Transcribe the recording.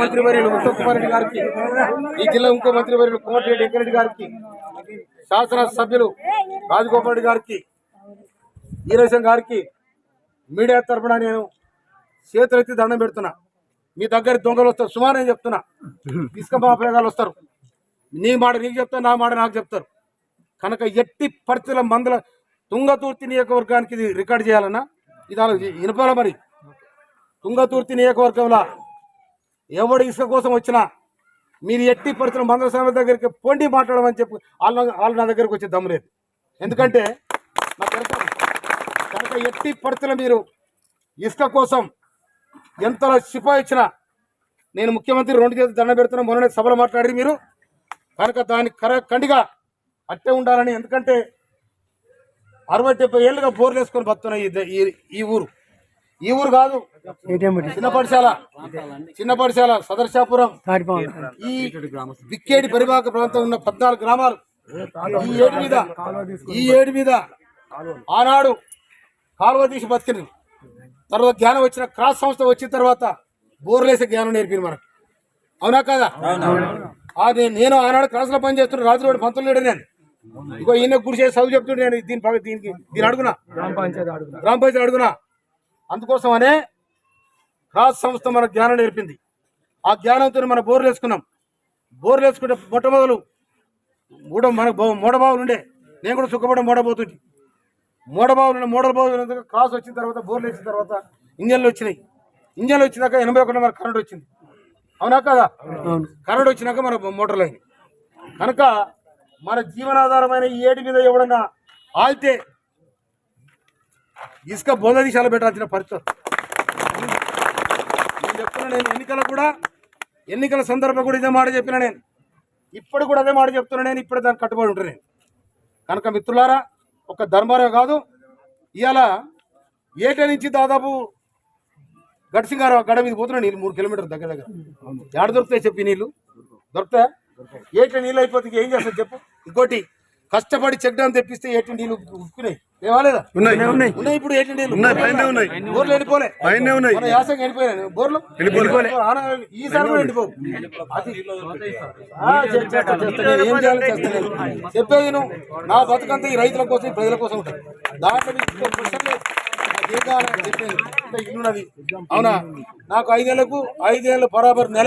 మంత్రి వర్యులు ఉత్తమ్ కుమార్ రెడ్డి గారికి ఈ జిల్లా ఇంకో మంత్రి వర్యులు కోమటిరెడ్డి వెంకరెడ్డి గారికి శాసన సభ్యులు రాజగోపాల్ రెడ్డి గారికి ఈరేశం గారికి మీడియా తరపున నేను చేతులెత్తి దండం పెడుతున్నా. మీ దగ్గర దొంగలు వస్తారు. సుమారు నేను చెప్తున్నా. ఇసుక మాఫియాగాలు వస్తారు. నీ మాట నీకు చెప్తాను నా మాట నాకు చెప్తారు. కనుక ఎట్టి పరిస్థితుల మందుల తుంగతూర్తి నియోజకవర్గానికి ఇది రికార్డ్ చేయాలన్నా ఇది అలా వినపాల మరి? తుంగతూర్తి నియోజకవర్గంలో ఎవడు ఇసుక కోసం వచ్చినా మీరు ఎట్టి పరిస్థితుల మందల స్వామి దగ్గరికి పొండి మాట్లాడమని చెప్పి వాళ్ళ వాళ్ళు నా దగ్గరకు వచ్చే దమ్ము లేదు. ఎందుకంటే నా కనుక కనుక ఎట్టి పరిస్థితులు మీరు ఇసుక కోసం ఎంత సిపా ఇచ్చినా నేను ముఖ్యమంత్రి రెండు చేతులు దండ పెడుతున్నా మొన్ననే సభలో మాట్లాడి మీరు. కనుక దాన్ని కర కండిగా అట్టే ఉండాలని ఎందుకంటే అరవై డెబ్బై ఏళ్ళుగా బోర్లు వేసుకొని బతున్నాయి ఈ- ఈ ఊరు. ఈ ఊరు కాదు. చిన్న పడిశాల చిన్న పడిశాల సదర్శాపురం. ఈ విక్కేడి పరివాహక ప్రాంతం ఉన్న పద్నాలుగు గ్రామాలు. ఈ ఏడు మీద ఈ ఏడు మీద ఆనాడు కాలువ తీసి బతికింది తర్వాత జ్ఞానం వచ్చిన క్రాస్ సంస్థ వచ్చిన తర్వాత బోర్లేసే జ్ఞానం నేర్పింది మనకు. అవునా కదా? అది నేను ఆనాడు క్లాస్లో పనిచేస్తున్న రాజురోడు పంతులు లేడు నేను. ఇగో ఈయన గుడి చేసి చదువు చెప్తుండే నేను దీని దీనికి దీని అడుగునా? గ్రామ పంచాయతీ అడుగునా? అందుకోసమనే క్రాస్ సంస్థ మన జ్ఞానం నేర్పింది. ఆ జ్ఞానంతో మన బోర్లు వేసుకున్నాం. బోర్లు వేసుకుంటే మొట్టమొదలు మూడ మన మూడబావులు ఉండే. నేను కూడా సుఖపడ మూడబోతుంది మూడబావులు మూడబావులు క్రాస్ వచ్చిన తర్వాత బోర్లు వేసిన తర్వాత ఇంజన్లు వచ్చినాయి. ఇంజన్లు వచ్చినాక ఎనభై ఒకటి మన కరెంట్ వచ్చింది. అవునా కదా? కరెంట్ వచ్చినాక మన మోటార్లు అయినాయి. కనుక మన జీవనాధారమైన ఈ ఏటి మీద ఎవడన్నా ఆగితే ఇసుక బొంద దిశాలు పెట్టాల్సిన పరిస్థితి నేను చెప్తున్నా నేను ఎన్నికల కూడా ఎన్నికల సందర్భం కూడా ఇదే మాట చెప్పిన నేను. ఇప్పుడు కూడా అదే మాట చెప్తున్నా నేను ఇప్పుడే దానికి కట్టుబడి ఉంటాను నేను. కనుక మిత్రులారా ఒక ధర్మారావు కాదు ఇవాళ ఏట నుంచి దాదాపు గడిసింగారు గడ మీద పోతున్నా నీళ్ళు మూడు కిలోమీటర్ దగ్గర దగ్గర. ఎక్కడ దొరుకుతాయి చెప్పి నీళ్ళు? దొరుకుతాయా? ఏటి నీళ్ళు అయిపోతే ఏం చేస్తారు చెప్పు. ఇంకోటి కష్టపడి చెక్ డ్యామ్ తెప్పిస్తే ఏటి నీళ్ళు ఉక్కున్నాయి? ఏవాలేదా ఉన్నాయి. ఉన్నాయి. ఇప్పుడు ఏటి నీళ్ళు ఉన్నాయి, పైనే ఉన్నాయి. బోర్లు ఎండిపోలే. ఉన్నాయి. మన యాసంగి ఎండిపోయాయి బోర్లు? ఎండిపోలే. ఈసారి కూడా ఎండిపోవు. అది. ఏం చేయాలో. చెప్పేది నువ్వు నా బతుకంతా ఈ రైతుల కోసం ప్రజల కోసం ఉంటుంది దాంట్లో ఏం కావాలని చెప్పేది? అవునా? నాకు ఐదేళ్ళకు ఐదేళ్ళు బరాబర్ నెలకు